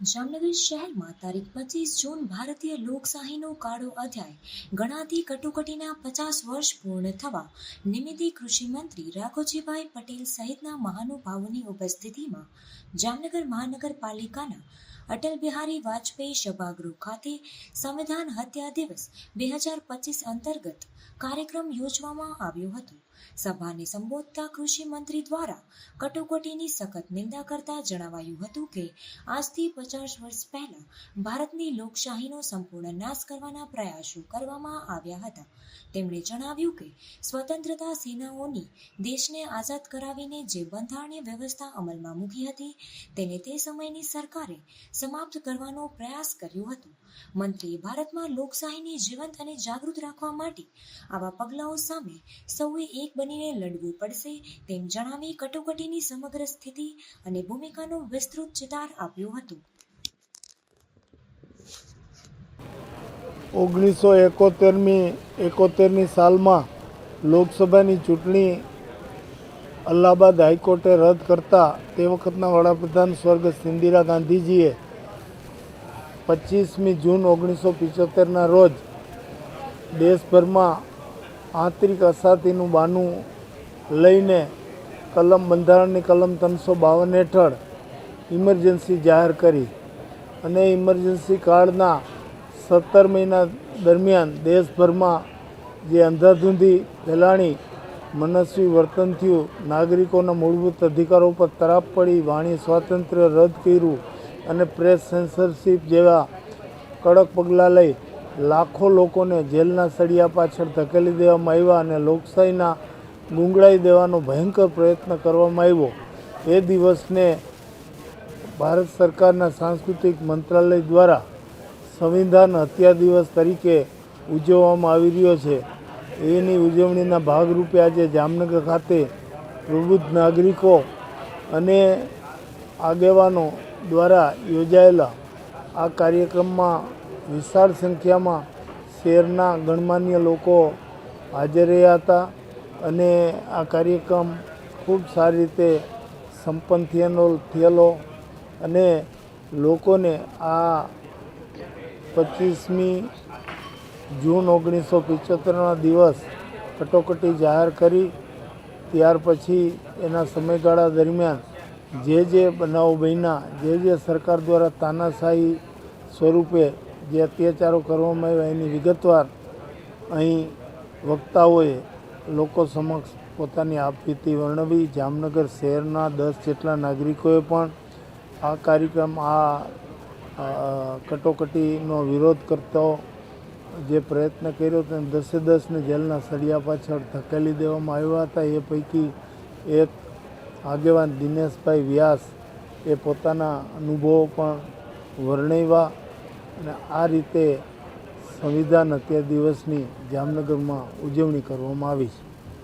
જામનગર શહેરમાં તારીખ પચીસ જૂન ભારતીય લોકશાહીનો કાળો અધ્યાય. ગણાતી કટોકટીના પચાસ વર્ષ પૂર્ણ થવા નિમિત્તે કૃષિ મંત્રી રાઘોજીભાઈ પટેલ સહિતના મહાનુભાવોની ઉપસ્થિતિમાં જામનગર મહાનગરપાલિકાના અટલ બિહારી વાજપેયી સભાગૃહ ખાતે સંવિધાન હત્યા દિવસ બે હજાર પચીસ અંતર્ગત કાર્યક્રમ યોજવામાં આવ્યો હતો. સભાને સંબોધતા કૃષિ મંત્રી દ્વારા કટોકટીની સખત નિંદા કરતા જણાવાયું હતું કે, આજથી પચાસ વર્ષ પહેલા ભારતની લોકશાહીનો સંપૂર્ણ નાશ કરવાના પ્રયાસો કરવામાં આવ્યા હતા. તેમણે જણાવ્યું કે, સ્વતંત્રતા સેનાઓની દેશને આઝાદ કરાવીને જે બંધારણીય વ્યવસ્થા અમલમાં મૂકી હતી, તેને તે સમયની સરકારે સમાપ્ત કરવાનો પ્રયાસ કર્યો હતો. મંત્રીએ ભારતમાં લોકશાહીને જીવંત અને જાગૃત રાખવા માટે આવા પગલાઓ સામે સૌએ એક બનીને લડવું પડશે તેમ જણાવી કટોકટીની સમગ્ર સ્થિતિ અને ભૂમિકાનો વિસ્તૃત ચિતાર આપ્યો હતો. ઓગણીસો એકોતેરમી એકોતેરની સાલમાં લોકસભાની ચૂંટણી અલ્હાબાદ હાઈકોર્ટે રદ કરતા તે વખતના વડાપ્રધાન સ્વર્ગસ્થ ઇન્દિરા ગાંધીજીએ પચીસમી જૂન ઓગણીસો પંચોતેરના રોજ દેશભરમાં આંતરિક અસાતીનું બાનું લઈને કલમ બંધારણની કલમ ત્રણસો બાવન હેઠળ ઇમરજન્સી જાહેર કરી અને ઇમરજન્સી કાળના સત્તર મહિના દરમિયાન દેશભરમાં જે અંધાધૂંધી ફેલાણી, મનસ્વી વર્તન થયું, નાગરિકોના મૂળભૂત અધિકારો પર તરાપ પડી, વાણી સ્વાતંત્ર્ય રદ કર્યું અને પ્રેસ સેન્સરશીપ જેવા કડક પગલાં લઈ લાખો લોકોને જેલના સળિયા પાછળ ધકેલી દેવામાં આવ્યા અને લોકશાહીના ગુંગળાઈ દેવાનો ભયંકર પ્રયત્ન કરવામાં આવ્યો. એ દિવસને ભારત સરકારના સાંસ્કૃતિક મંત્રાલય દ્વારા સંવિધાન હત્યા દિવસ તરીકે ઉજવવામાં આવી રહ્યો છે. એની ઉજવણીના ભાગરૂપે આજે જામનગર ખાતે પ્રબુદ્ધ નાગરિકો અને આગેવાનો દ્વારા યોજાયેલા આ કાર્યક્રમમાં વિશાળ સંખ્યામાં શહેરના ગણમાન્ય લોકો હાજર રહ્યા હતા અને આ કાર્યક્રમ ખૂબ સારી રીતે સંપન્ન થયેલો થયેલો અને લોકોને આ પચીસમી જૂન ઓગણીસો પંચોતેરના દિવસ કટોકટી જાહેર કરી. ત્યાર પછી એના સમયગાળા દરમિયાન જે જે બનાવો બન્યા, જે જે સરકાર દ્વારા તાનાશાહી સ્વરૂપે જે અત્યાચારો કરવામાં આવ્યા એની વિગતવાર અહીં વક્તાઓએ લોકો સમક્ષ પોતાની આપવીતી વર્ણવી. જામનગર શહેરના દસ જેટલા નાગરિકોએ પણ આ કાર્યક્રમ, આ કટોકટીનો વિરોધ કરતો જે પ્રયત્ન કર્યો તેને દસે દસને જેલના સળિયા પાછળ ધકેલી દેવામાં આવ્યા હતા. એ પૈકી એક આગેવાન દિનેશભાઈ વ્યાસ એ પોતાના અનુભવો પણ વર્ણવ્યા. અને આ રીતે સંવિધાન હત્યા દિવસની જામનગરમાં ઉજવણી કરવામાં આવી છે.